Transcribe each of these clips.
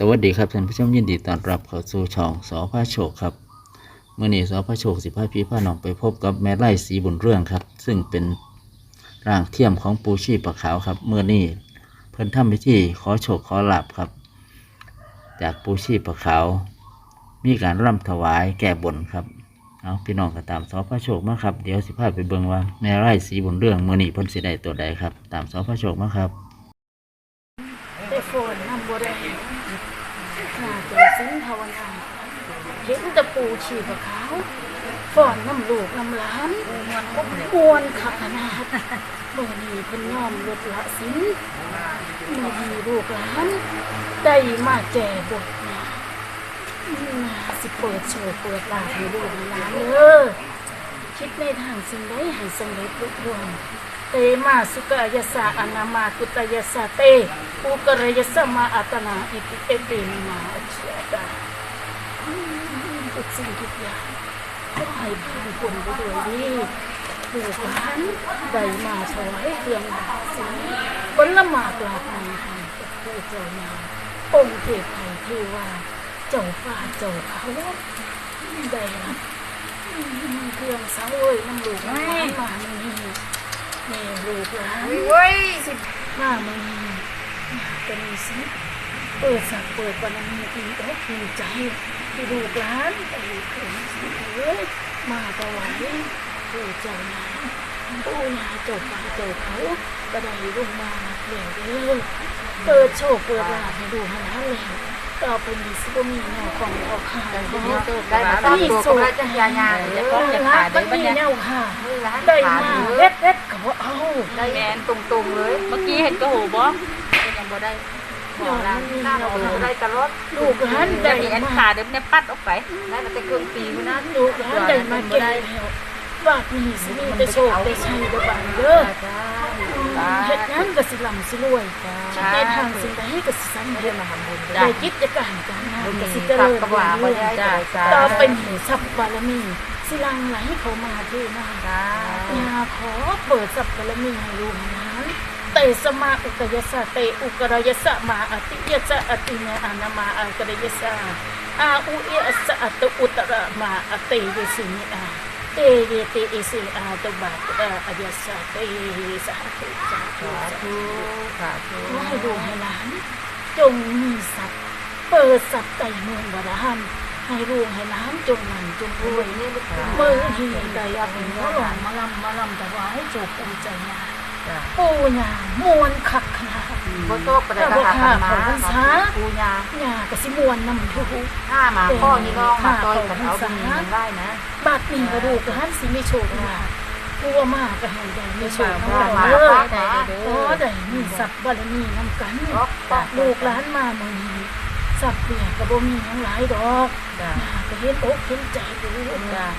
สวัสดีครับท่านผู้ชมยินดีต้อนรับเข้าสู่ช่องสอพระโชคครับเมื่อนี้สอพระโชคสิพาพี่พาน้องไปพบกับแม่ไร่สีบุญเรื่องครับ ซึ่งเป็นร่างเทียมของปูชีปะขาวครับเมื่อนี้เพิ่นทำพิธีขอโชคขอลาบครับ จากปูชีปะขาว มีการร่ำถวายแก่บนครับเอาพี่น้องก็ตามสอพระโชคมาครับเดี๋ยวสิพาไปเบิ่งว่าแม่ไร่สีบุญเรื่องเมื่อนี้เพิ่นสิได้ตัวใดครับ ตามสอพระโชคมาครับ ได้โฟนนำบัวแดงน่าจะสิ้นภาวนาเห็นตะปูชีพขาวฟอนน้ำลูกน้ำหลานมวนขับขนาดเมื่อนี้เพิ่นย่อมลดละสินเมื่อนี้ลูกหลานได้มาแก่บทนาน่าสิเปิดโชว์เปิดลาให้ลูกให้านเด้อคิดในทางสิ่งใดให้สำเร็จลุล่วง เตมาสุกายสะอนามากุตยสะเตอุกรยสะมาอัตนาอิติเอติมาอเชียดาอืมทุกสิ่งทุกอย่างก็ให้ผ่านพ้นไปด้วยดีลูกหลานได้มาถวายเครื่องบาทสีผลหมากหลากหลายให้กับผู้เจ้านาองค์เทพไทยเทวาเจ้าฟ้าเจ้าเขาได้รับอืมเครื่องสังเวยน้ำลูกน้ำหลานมานี่ แม่ลูกหลานเว้ยสิมามึงเป็นสิเปิดสักเปิดวันนี้ดีอกดีใจที่ลูกหลานไปถึงสิเว้ยมาตะวันผู้เจ้านาผู้นาจ้าป่าเจ้าเขาก็ได้ลงมาเรื่อยเด้อเปิดโชคเปิดลาภให้ดูให้แล้วแล้ว ต่อไปนี้สิบ่มีแนวของออกขายเพราะได้มาตั้งตัวก็ได้จังยายาเอเดี๋ยวอก็จะขากยมัได้นปะมีเนี่ยแนวค่ะได้มาเล็ดเล็ดเขาบอกเอาได้แอนตรงๆเลย เมื่อกี้เห็นกระหูบ่ยังบ่ได้บอกร้านหน้าเราได้ตลอดลูกหลานได้มีอันขาเดี๋ยวเนี่ยปัดออกไป ได้มาแต่เครื่องปีคนนั้นลูกหลานได้มาเก็บวบาดนี้สิมีแต่โชคได้ชัยได้บานเด้อ เฮ็ดงานก็สิลำสิรวยคิดในทางสิ่งใดก็สิสำเร็จมาทำบุญได้กิจการการงานก็สิเจตัริกญกระว่าบ่ได้จ้าจ้าต่อไปนี้ทรัพย์บารมีสิลังไหลเข้ามาเด้อนะจ้าอยาขอเปิดสัพพะมีให้ลูกหลานเตสมาอุกยสะเตอุกรยสะมาอติยสะอติเนอานามาอากรยสะอาอุเอสะอตอุตระมาอเตเยสินิอา เตเยตเอสิอาตบาตอาอายสะเตสะเตสะธุสาธุสาธุขอให้ลูกให้หลานจงมีสัพย์เปิดสัพย์ใจเมืองบาดาลให้ลูกให้หลานจงมันจงรวยเมื่อที่ใดอับหัวหลงมาลำมาลำแต่ว่าให้จบปูใจงาจ้า ปูหยามวนขักขนาดบ่โตกไปได้ราคามาปูยาหยากะสิมวนนำทุกถ้ามาข้อนี้น้องมาต่อยกันเอาบุญมันได้นะบาดนี้กระดูกกระหันสิไม่โชคลาภกลัวมากกระหันใดไม่โชคมาลาภมาเด้อป้าขอได้มีทรัพย์บารมีนำกันลูกหลานมาเมือนี้ ทรัพย์เปียกกระบ่มีทั้งหลายดอกจ้าหยาก็เห็นอกเห็นใจดู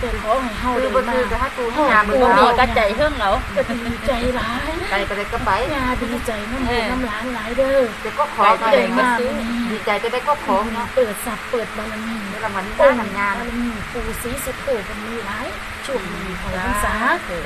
แต่ขอให้เฮาคือได้บ่มาคือจะให้ปูให้ยามือบ่มีเอากระใจเฮื่องเอาก็ดีใจหลายใจไปได้ก็ไปยาดีใจน้ำมูกน้ำหลานหลายเด้อจะก็ขอไปมาซื้อดีใจจะได้ก็ขอเนาะเปิดสับเปิดบารมีเวลามันโอ้ได้ยทำงานบารมีปูสีสุดโตมันมีหลายช่วงนี้ของพรรษา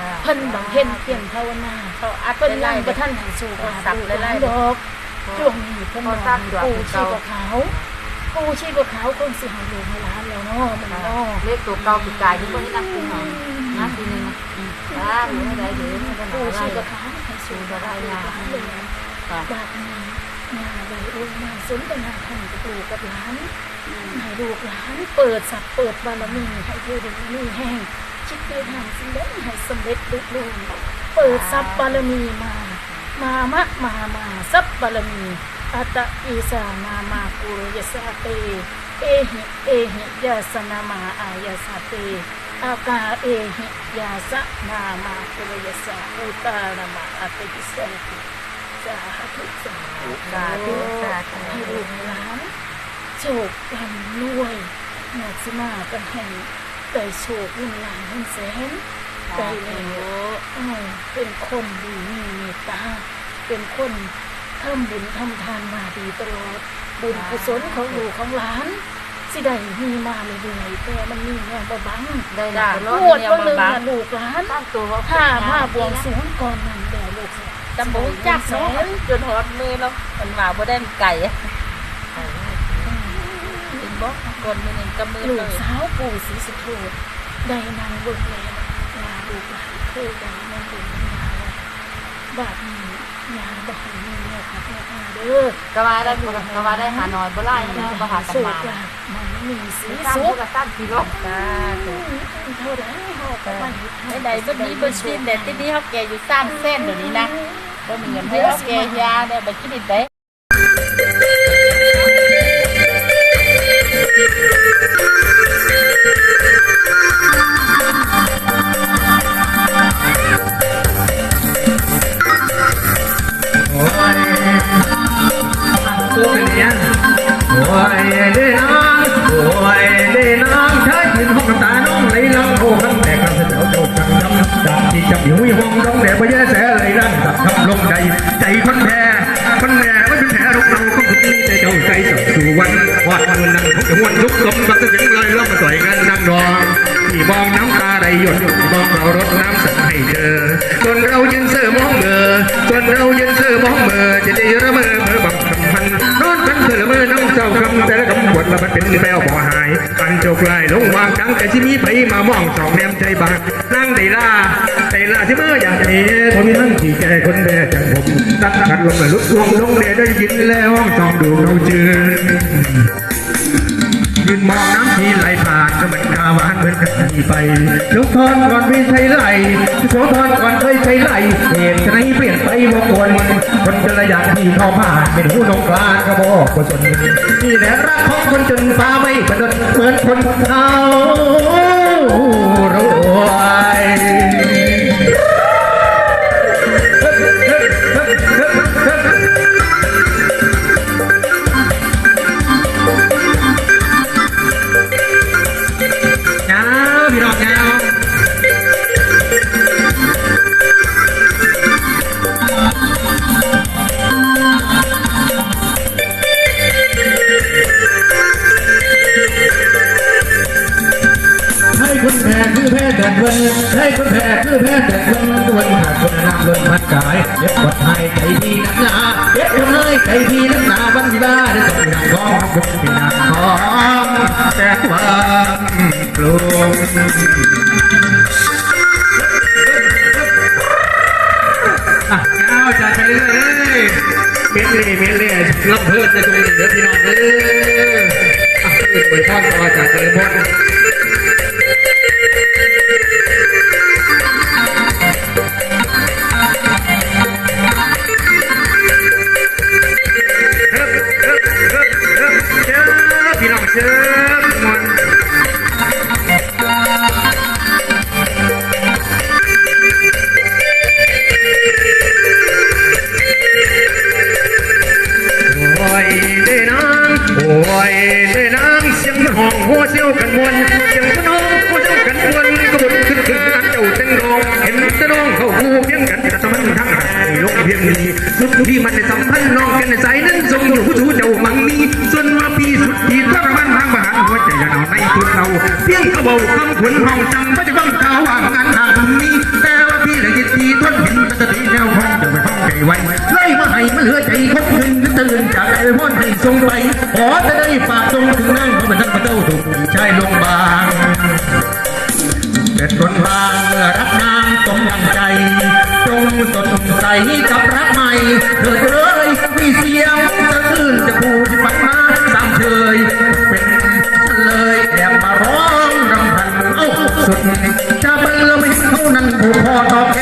จ้าเพิ่นบำเพ็ญเพียรภาวนาเขาอัดเพิ่นไล่ยังๆประท่านให้โชคลาภสับลูกหไล่ลานๆดอก ช่วงนี้เพิ่นบอกให้ปูชีพขาวปูชีพขาวคงสิให้ลูกให้หลานแล้วเนาะมันเนาะเลขตัวเก่าตัวกายที่คนที่นักปูหน่อยนะทีนึงจ้าหรือไม่ได้เดี๋ยวไม่ได้ปูอะไรชีพขาวให้โชคลาภลูกหลานเลยค่ะบาดนี้งาใบโอ้ยมาสนทนาธรรมกับลูกกับหลานให้ลูกหลานเปิดสับเปิดบารมีให้เธอได้มีแห้งคิดไปทางสิ่งใดให้สำเร็จลุล่วงเปิดสับบารมีมา มามะมามาสับบารมีอัตตะอีสานามาปุรยสาเต เอหิ เอหิยาสนามาอายาสาเต อากาเอหิยาสนามาปุรยสาอุตานามาอัตติสันติสาธุสาธุสาธุสาธุให้ลูกให้หลานโชคร่ำรวยหมดสมากันแห่งได้โชคเงินล้านเงินแสน ได้แล้วเอ้าเป็นคนดีมีเมตตาเป็นคนทำบุญทำทานมาดีตลอด บุญกุศลของลูกของหลานสิได้มีมาเรื่อยๆแต่มันมีแนวบ่บังได้นะปวดบางหนึ่งน่ะลูกหลานตั้งตัวว่าถ้ามาบวงสรวงก่อนนั่นเดี๋ยวลูกจำบ่จักเนาะจนฮอดมือแล้วมันมาบ่ได้มันไก่อะเบ่กดมือหนึ่งกับมือลูเลกยสาวปู่ศรีสุโธได้นางเบิกแล้ว ลูกหลานเคยได้ในบุญญาแล้วบาดนี้ยาบอกให้มีแม่ค่ะแม่ค่ะเด้อก็ว่าได้ก็ว่าได้หาหน่อยบ่ไล่นะบ่หากันมามันมีสีสร้างสุผู้ขกับสร้างกิโลตาเท่าไรหอกไปไม่ได้บ่มีบ่ชินแต่ที่นี่เฮาแก่อยู่สามเส้นเดี๋ยวนี้นะบ่มีเงินให้เฮาแก่ยาเนี่ยบ่กินได้ น้ำสักให้เธอจนเรายืนเสือมองเบอจนเรายืนเสือมองเบอจะได้ระเมอเมื่อบังคำพันนอนกันเสือเมื่อน้ำเจ้าคำแต่ละคำบทละมันเป็นแมวบ่หายปันโจกลายลงวางจังแต่ที่มีไปมามองสองแนมใจบางนั่งได้ล่าได้ล่าที่เมื่ออยากเห็นพอมีนั่งขี่แก่คนแม่จังผมตัดขัดลงมาลุกลงลงเดได้ยินแล้วห้องจองดูเราเจอ ยืนมองน้ำที่ไหลผ่านก็เหมือนกาวานเหมือนกันที่ไปยกทอนก่อนไม่ใช่ไหลโสธรก่อนเคยใช่ไหลเหตุไหนเปลี่ยนไปวกวนคนจะระยะที่เข้าผ่านเป็นหูนงกลางกระบอกคนจนนี่แหละรักของคนจนฟ้าไม่ประดนเหมือนคนเขา ต้องนางร้องยกเป็นนางของแต่ความกลัวอะเอาจ่ายไปเรื่อยเลยเมดเล่เมดเล่รับเพิ่มนะจุ๊เดี๋ยวพี่น้องเด้ออะอื่นบริพรต่อจากเจริญ ยงมันห้องหัวเชี่ยวกันมวนเสียงมันห้องหัวเชี่ยวกันมวนกระบุขึ้นขึ้นกันเจ้าเต็งรองเห็นแตะน้องเข้าคู่เพียงกันแต่มันทั้งหายลกเพียงนี้สุดที่มันได้สัมพันธ์น้องกันในสายนั้นทรงอยู่ผู้ชูเจ้ามังมีส่วนว่าพี่สุดที่ทรมานทางมหาหัวใจอย่าเอาในทุนเราเพียงกระเบาคำขวัญห้องจำไม่ได้บังข่าวว่างงานหาบุญมีแต่ว่าพี่เลยยินดีทนเห็นสติแนวคงจะไม่ห้องใจไว้ไล่ มันเหลือใจคนหนึ่งตื่นจากไอ้พ่อนให้ทรงไปขอจะได้ฝากทรงถึงนั่งเพราะมันทั้งพระเจ้าถูกชายลงบางเป็นคนวางรักนางสมดังใจจงสดใสกับรักใหม่เถิดเอ้ยมีเสียงสะอื้นจะพูดฟังมาตามเคยเป็นเลยแอบมาร้องรำพันเอ้าสุดจะเบลไม่เท่านั้นผู้พอตอบแท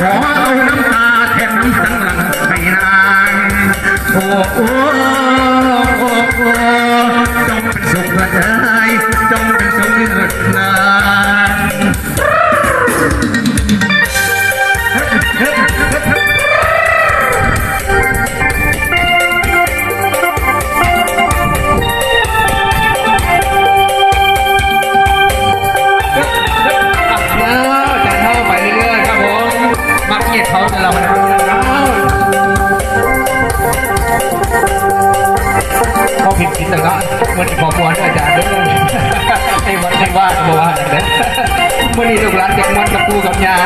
ขอเอาน้ำตาแทนน้ำสังหลังไม่นานโอ้โอ้โอ้โอ้จงเป็นสุขเถิดเอ้ยจงเป็นสุขเถิดนานแล้วจานเท่าไปเรื่อย เมื่อนี้ลูกหลานเด็กมันกับปูกับยา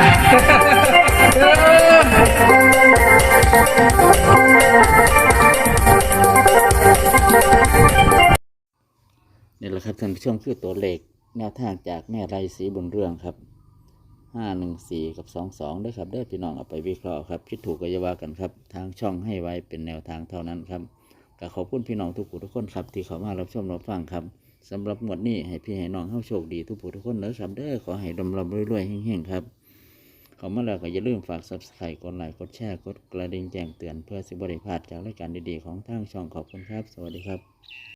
นี่แหละครับท่านผู้ชมคือตัวเลขแนวทางจากแม่ไรสีบนเรื่องครับห้าหนึ่งสี่กับสองสองด้วยครับได้พี่น้องเอาไปวิเคราะห์ครับคิดถูกก็อย่าว่ากันครับ ทางช่องให้ไว้เป็นแนวทางเท่านั้นครับก็ขอบคุณพี่น้องทุกผู้ทุกคนครับ ที่เข้ามารับชมรับฟังครับ สำหรับหมวดนี้ให้พี่ให้น้องเข้าโชคดีทุกผู้ทุกคนเด้อครับเด้อขอให้ดำรำรวยๆแห่งๆครับเขามาแล้วก็อย่าลืมฝาก subscribe กดไลค์กดแชร์กดกระดิ่งแจ้งเตือนเพื่อสิบริพลาดจากรายการดีๆ ของทางช่องขอบคุณครับ สวัสดีครับ